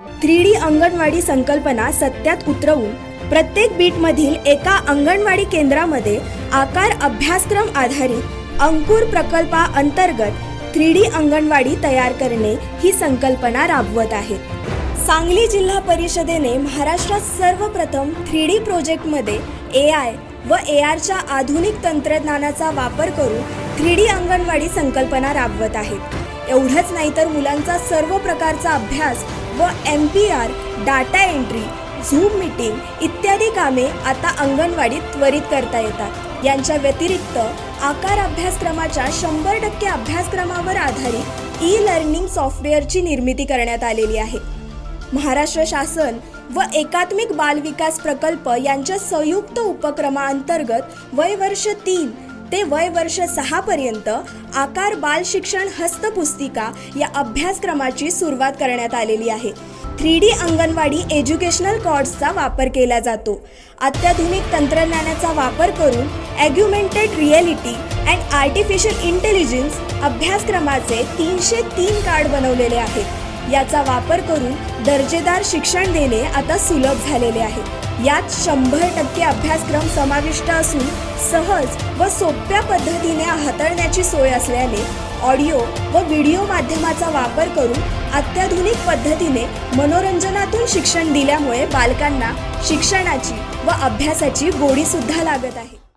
Three D anganwadi संकल्पना सत्यात उतरवून प्रत्येक बीटमधील एका अंगणवाडी केंद्रामध्ये आकार अभ्यासक्रम आधारित अंकुर प्रकल्पा अंतर्गत थ्री डी अंगणवाडी तयार करणे ही संकल्पना राबवत आहेत सांगली जिल्हा परिषदेने महाराष्ट्रात सर्वप्रथम थ्री डी प्रोजेक्टमध्ये ए आय व ए आरच्या आधुनिक तंत्रज्ञानाचा वापर करून थ्री डी अंगणवाडी संकल्पना राबवत आहेत एवढंच नाही तर मुलांचा सर्व प्रकारचा अभ्यास व M P R data entry zoom meeting इत्यादी कामे आता अंगणवाडीत त्वरित करता येतात. यांच्या व्यतिरिक्त आकार अभ्यासक्रमाच्या शंभर टक्के अभ्यासक्रमावर आधारित ई लर्निंग सॉफ्टवेअरची निर्मिती करण्यात आलेली आहे. महाराष्ट्र शासन व एकात्मिक बाल विकास प्रकल्प यांच्या संयुक्त उपक्रमाअंतर्गत वय वर्ष तीन ते वय वर्ष सहा पर्यंत आकार बाल शिक्षण हस्तपुस्तिका या अभ्यासक्रमाची सुरुवात करण्यात आलेली आहे. थ्री डी अंगणवाडी एज्युकेशनल कॉर्ड्सचा वापर केला जातो. अत्याधुनिक तंत्रज्ञानाचा वापर करून augmented reality and artificial intelligence अभ्यासक्रमाचे तीनशे तीन कार्ड बनवलेले आहेत. याचा वापर करून दर्जेदार शिक्षण देणे आता सुलभ झालेले आहे. यात शंभर टक्के अभ्यासक्रम समाविष्ट असून सहज व सोप्या पद्धतीने हाताळण्याची सोय असल्याने ऑडिओ व व्हिडिओ माध्यमाचा वापर करून अत्याधुनिक पद्धतीने मनोरंजनातून शिक्षण दिल्यामुळे बालकांना शिक्षणाची व अभ्यासाची गोडीसुद्धा लागत आहे.